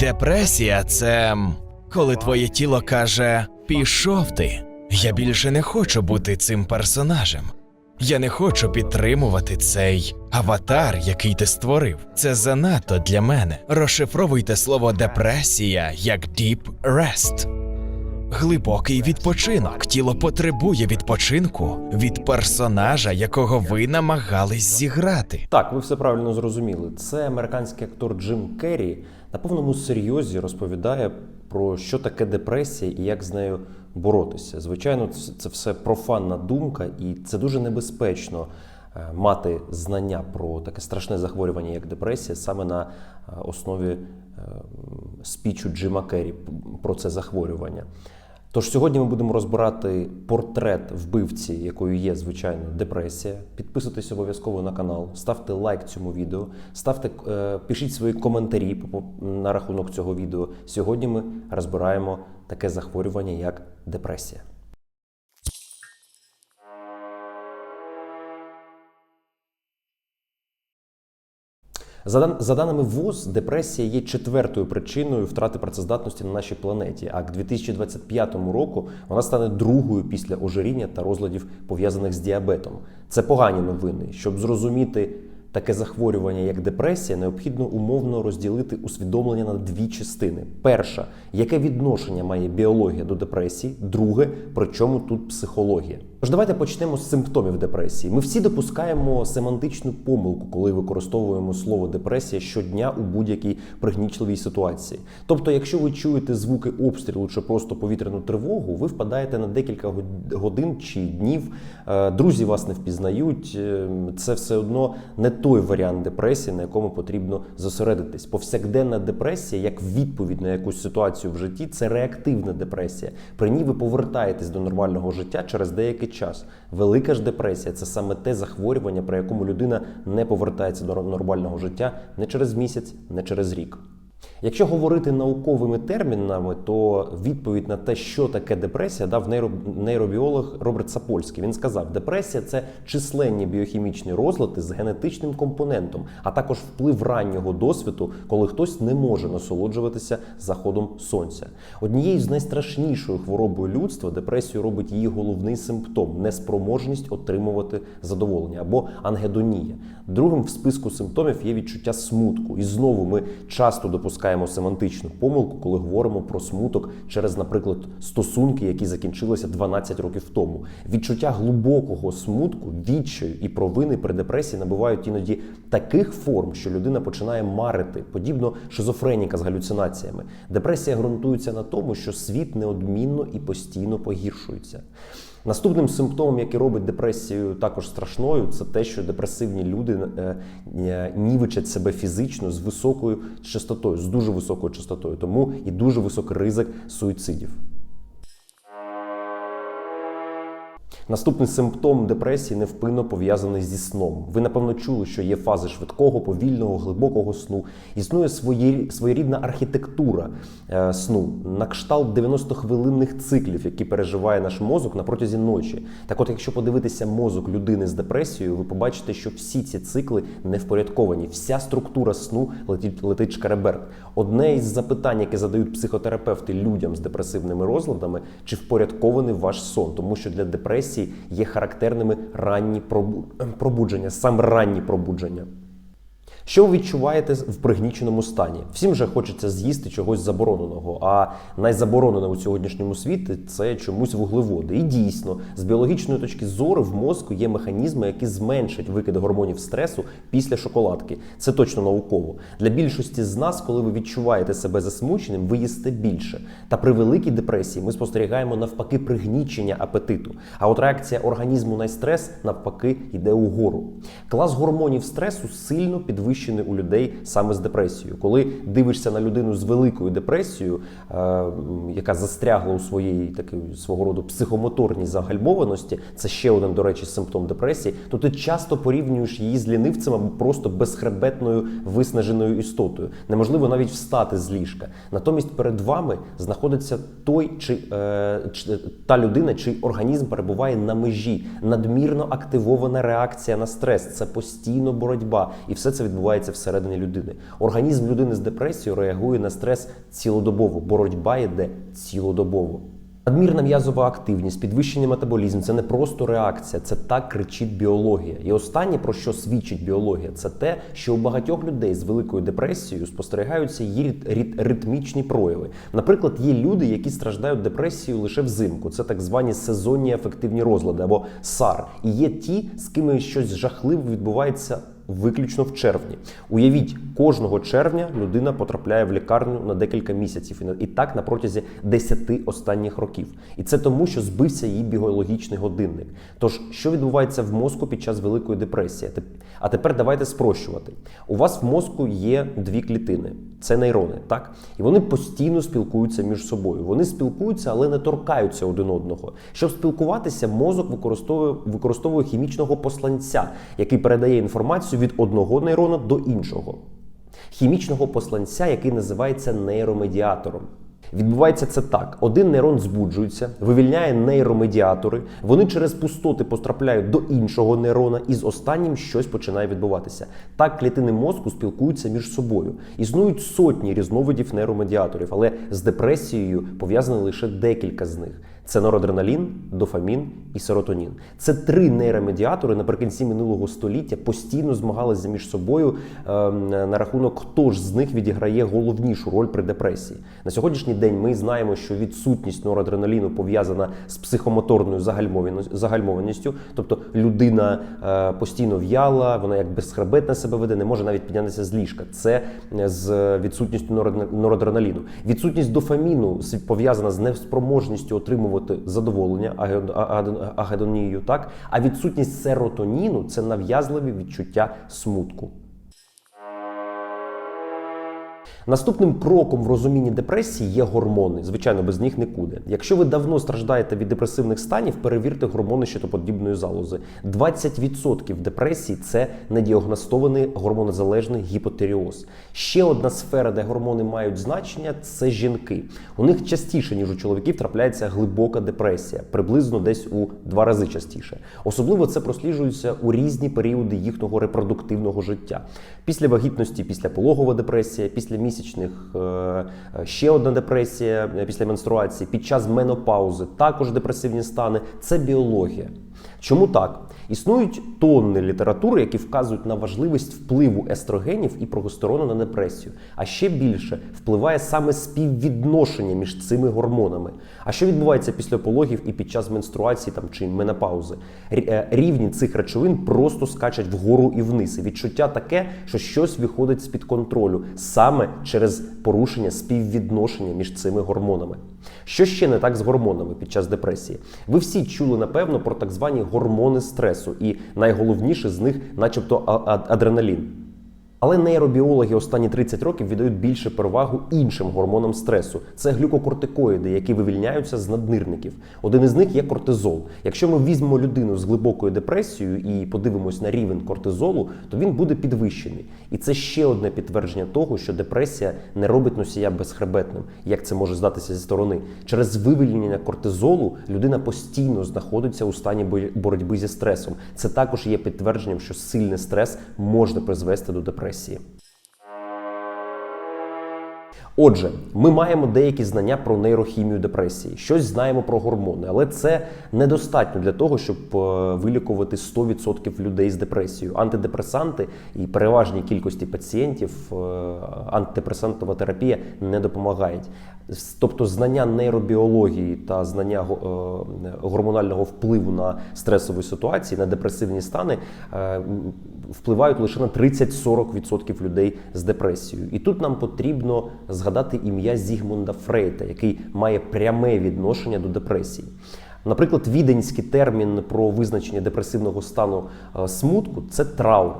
Депресія це коли твоє тіло каже: Пішов ти. Я більше не хочу бути цим персонажем. Я не хочу підтримувати цей аватар, який ти створив. Це занадто для мене. Розшифровуйте слово депресія як deep rest. Глибокий відпочинок. Тіло потребує відпочинку від персонажа, якого ви намагались зіграти. Так, ви все правильно зрозуміли. Це американський актор Джим Керрі на повному серйозі розповідає про що таке депресія і як з нею боротися. Звичайно, це все профанна думка, і це дуже небезпечно е, мати знання про таке страшне захворювання, як депресія, саме на е, основі е, спічу Джима Керрі про це захворювання. Тож сьогодні ми будемо розбирати портрет вбивці, якою є, звичайно, депресія. Підписуйтесь обов'язково на канал, ставте лайк цьому відео, ставте, е, пишіть свої коментарі на рахунок цього відео. Сьогодні ми розбираємо таке захворювання, як депресія. За, за даними ВОЗ, депресія є четвертою причиною втрати працездатності на нашій планеті. А к 2025 року вона стане другою після ожиріння та розладів пов'язаних з діабетом. Це погані новини. Щоб зрозуміти таке захворювання, як депресія, необхідно умовно розділити усвідомлення на дві частини: перша, яке відношення має біологія до депресії, друге, при чому тут психологія. Тож давайте почнемо з симптомів депресії. Ми всі допускаємо семантичну помилку, коли використовуємо слово депресія щодня у будь-якій пригнічливій ситуації. Тобто, якщо ви чуєте звуки обстрілу чи просто повітряну тривогу, ви впадаєте на декілька годин чи днів. е, Друзі вас не впізнають. е, Це все одно не той варіант депресії, на якому потрібно зосередитись. Повсякденна депресія, як відповідь на якусь ситуацію в житті, це реактивна депресія. При ній ви повертаєтесь до нормального життя через деякий час. Велика ж депресія це саме те захворювання, при якому людина не повертається до нормального життя не через місяць, не через рік. Якщо говорити науковими термінами, то відповідь на те, що таке депресія, дав нейро- нейробіолог Роберт Сапольський. Він сказав, депресія це численні біохімічні розлади з генетичним компонентом, а також вплив раннього досвіду, коли хтось не може насолоджуватися заходом сонця. Однією з найстрашнішою хворобою людства депресію робить її головний симптом неспроможність отримувати задоволення або ангедонія. Другим в списку симптомів є відчуття смутку. І знову ми часто допускаємо семантичну помилку, коли говоримо про смуток через, наприклад, стосунки, які закінчилися 12 років тому. Відчуття глибокого смутку, відчаю і провини при депресії набувають іноді таких форм, що людина починає марити, подібно шизофреніка з галюцинаціями. Депресія ґрунтується на тому, що світ неодмінно і постійно погіршується. Наступним симптомом, який робить депресію також страшною, це те, що депресивні люди е, е, нівичать себе фізично з високою частотою, з дуже високою частотою, тому і дуже високий ризик суїцидів. Наступний симптом депресії невпинно пов'язаний зі сном. Ви напевно чули, що є фази швидкого, повільного, глибокого сну. Існує свої, своєрідна архітектура е, сну на кшталт 90-хвилинних циклів, які переживає наш мозок на протязі ночі. Так, от, якщо подивитися мозок людини з депресією, ви побачите, що всі ці цикли не впорядковані. Вся структура сну летить, летить шкереберт. Одне із запитань, яке задають психотерапевти людям з депресивними розладами, чи впорядкований ваш сон, тому що для депресії є характерними ранні пробу- пробудження, саме ранні пробудження. Що ви відчуваєте в пригніченому стані? Всім же хочеться з'їсти чогось забороненого. А найзаборонене у сьогоднішньому світі це чомусь вуглеводи. І дійсно, з біологічної точки зору в мозку є механізми, які зменшать викиди гормонів стресу після шоколадки. Це точно науково. Для більшості з нас, коли ви відчуваєте себе засмученим, ви їсте більше. Та при великій депресії ми спостерігаємо навпаки пригнічення апетиту. А от реакція організму на стрес навпаки йде угору. Клас гормонів стресу сильно підвищений у людей саме з депресією. Коли дивишся на людину з великою депресією, е, яка застрягла у своїй такій свого роду психомоторній загальмованості, це ще один, до речі, симптом депресії, то ти часто порівнюєш її з лінивцем або просто безхребетною виснаженою істотою. Неможливо навіть встати з ліжка. Натомість перед вами знаходиться той чи, е, та людина, чий організм перебуває на межі, надмірно активована реакція на стрес. Це постійно боротьба, і все це відбувається всередині людини. Організм людини з депресією реагує на стрес цілодобово. Боротьба йде цілодобово. Надмірна м'язова активність, підвищений метаболізм це не просто реакція, це так кричить біологія. І останнє, про що свідчить біологія, це те, що у багатьох людей з великою депресією спостерігаються її рит- рит- ритмічні прояви. Наприклад, є люди, які страждають депресією лише взимку. Це так звані сезонні афективні розлади або САР. І є ті, з ким щось жахливе відбувається виключно в червні. Уявіть, кожного червня людина потрапляє в лікарню на декілька місяців і так на протязі 10 останніх років. І це тому, що збився її біологічний годинник. Тож, що відбувається в мозку під час великої депресії? А тепер давайте спрощувати. У вас в мозку є дві клітини. Це нейрони, так? І вони постійно спілкуються між собою. Вони спілкуються, але не торкаються один одного. Щоб спілкуватися, мозок використовує, використовує хімічного посланця, який передає інформацію від одного нейрона до іншого. Хімічного посланця, який називається нейромедіатором. Відбувається це так: один нейрон збуджується, вивільняє нейромедіатори, вони через пустоти потрапляють до іншого нейрона, і з останнім щось починає відбуватися. Так клітини мозку спілкуються між собою. Існують сотні різновидів нейромедіаторів, але з депресією пов'язані лише декілька з них. Це норадреналін, дофамін і серотонін. Це три нейромедіатори наприкінці минулого століття постійно змагалися між собою ем, на рахунок, хто ж з них відіграє головнішу роль при депресії. На сьогоднішній день ми знаємо, що відсутність норадреналіну пов'язана з психомоторною загальмованістю, тобто людина е, постійно в'яла, вона як безхребетна себе веде, не може навіть піднятися з ліжка. Це е, з відсутністю норадре- норадреналіну. Відсутність дофаміну пов'язана з неспроможністю отримувати задоволення а- а- агедонією, так а відсутність серотоніну це нав'язливі відчуття смутку. Наступним кроком в розумінні депресії є гормони. Звичайно, без них нікуди. Якщо ви давно страждаєте від депресивних станів, перевірте гормони щитоподібної залози. 20% депресії це недіагностований гормонозалежний гіпотеріоз. Ще одна сфера, де гормони мають значення, це жінки. У них частіше, ніж у чоловіків, трапляється глибока депресія, приблизно десь у два рази частіше. Особливо це просліджується у різні періоди їхнього репродуктивного життя. Після вагітності, після пологова депресія, після місячних е, е, ще одна депресія е, після менструації, під час менопаузи, також депресивні стани. Це біологія. Чому так? Існують тонни літератури, які вказують на важливість впливу естрогенів і прогестерону на депресію. А ще більше впливає саме співвідношення між цими гормонами. А що відбувається після пологів і під час менструації там чи менопаузи? Е, Рівні цих речовин просто скачуть вгору і вниз. І відчуття таке, що щось виходить з під контролю саме через порушення співвідношення між цими гормонами. Що ще не так з гормонами під час депресії? Ви всі чули напевно про так звані гормони стресу, і найголовніше з них, начебто, адреналін. Але нейробіологи останні 30 років віддають більше перевагу іншим гормонам стресу. Це глюкокортикоїди, які вивільняються з наднирників. Один із них є кортизол. Якщо ми візьмемо людину з глибокою депресією і подивимось на рівень кортизолу, то він буде підвищений. І це ще одне підтвердження того, що депресія не робить носія безхребетним, як це може здатися зі сторони. Через вивільнення кортизолу людина постійно знаходиться у стані бо- боротьби зі стресом. Це також є підтвердженням, що сильний стрес може призвести до депресії. Отже, ми маємо деякі знання про нейрохімію депресії, щось знаємо про гормони, але це недостатньо для того, щоб е, вилікувати 100% людей з депресією. Антидепресанти і переважній кількості пацієнтів е, антидепресантова терапія не допомагають. Тобто знання нейробіології та знання е, гормонального впливу на стресові ситуації, на депресивні стани е, впливають лише на 30-40% людей з депресією. І тут нам потрібно згадати ім'я Зігмунда Фрейта, який має пряме відношення до депресії. Наприклад, віденський термін про визначення депресивного стану е, смутку це траур.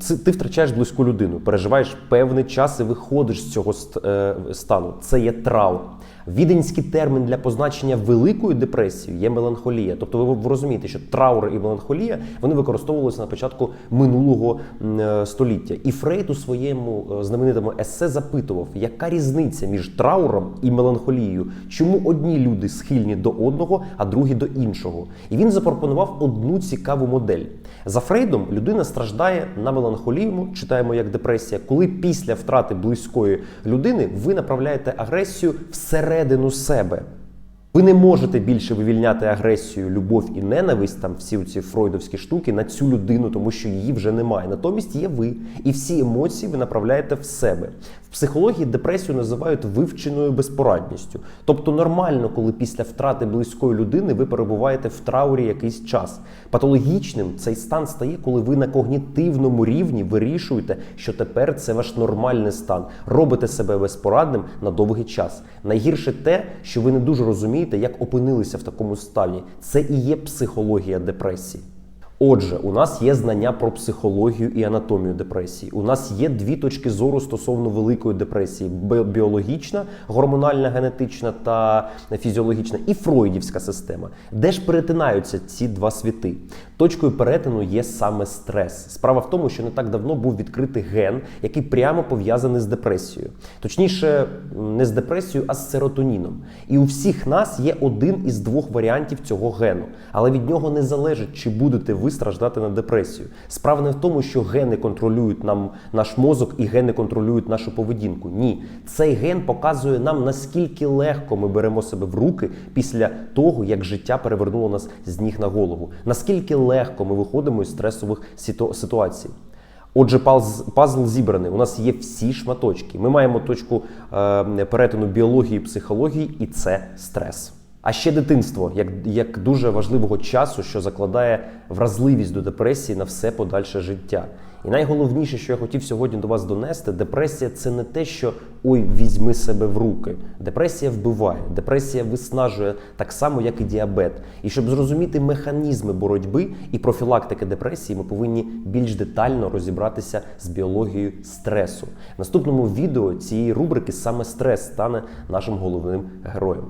Це ти втрачаєш близьку людину, переживаєш певний час і виходиш з цього е, стану. Це є траур. Віденський термін для позначення великої депресії є меланхолія. Тобто ви, розумієте, що траур і меланхолія вони використовувалися на початку минулого е, століття. І Фрейд у своєму е, знаменитому есе запитував, яка різниця між трауром і меланхолією, чому одні люди схильні до одного, а другі до іншого. І він запропонував одну цікаву модель. За Фрейдом людина страждає на меланхолію, читаємо як депресія, коли після втрати близької людини ви направляєте агресію всередину себе. Ви не можете більше вивільняти агресію, любов і ненависть, там всі ці фройдовські штуки на цю людину, тому що її вже немає. Натомість є ви, і всі емоції ви направляєте в себе. Психології депресію називають вивченою безпорадністю. Тобто нормально, коли після втрати близької людини ви перебуваєте в траурі якийсь час. Патологічним цей стан стає, коли ви на когнітивному рівні вирішуєте, що тепер це ваш нормальний стан, робите себе безпорадним на довгий час. Найгірше те, що ви не дуже розумієте, як опинилися в такому стані. Це і є психологія депресії. Отже, у нас є знання про психологію і анатомію депресії. У нас є дві точки зору стосовно великої депресії: біологічна, гормональна, генетична та фізіологічна, і фройдівська система. Де ж перетинаються ці два світи? Точкою перетину є саме стрес. Справа в тому, що не так давно був відкритий ген, який прямо пов'язаний з депресією. Точніше, не з депресією, а з серотоніном. І у всіх нас є один із двох варіантів цього гену, але від нього не залежить, чи будете ви страждати на депресію. Справа не в тому, що гени контролюють нам наш мозок і гени контролюють нашу поведінку. Ні, цей ген показує нам наскільки легко ми беремо себе в руки після того, як життя перевернуло нас з ніг на голову. Наскільки легко ми виходимо із стресових ситуацій. Отже, пазл зібраний. У нас є всі шматочки. Ми маємо точку е, перетину біології і психології, і це стрес. А ще дитинство, як, як дуже важливого часу, що закладає вразливість до депресії на все подальше життя. І найголовніше, що я хотів сьогодні до вас донести, депресія це не те, що ой, візьми себе в руки. Депресія вбиває, депресія виснажує так само, як і діабет. І щоб зрозуміти механізми боротьби і профілактики депресії, ми повинні більш детально розібратися з біологією стресу. В наступному відео цієї рубрики саме стрес стане нашим головним героєм.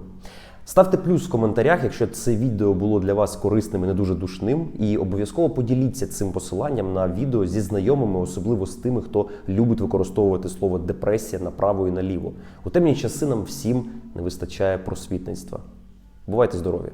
Ставте плюс в коментарях, якщо це відео було для вас корисним і не дуже душним. І обов'язково поділіться цим посиланням на відео зі знайомими, особливо з тими, хто любить використовувати слово депресія направо і наліво. У темні часи нам всім не вистачає просвітництва. Бувайте здорові!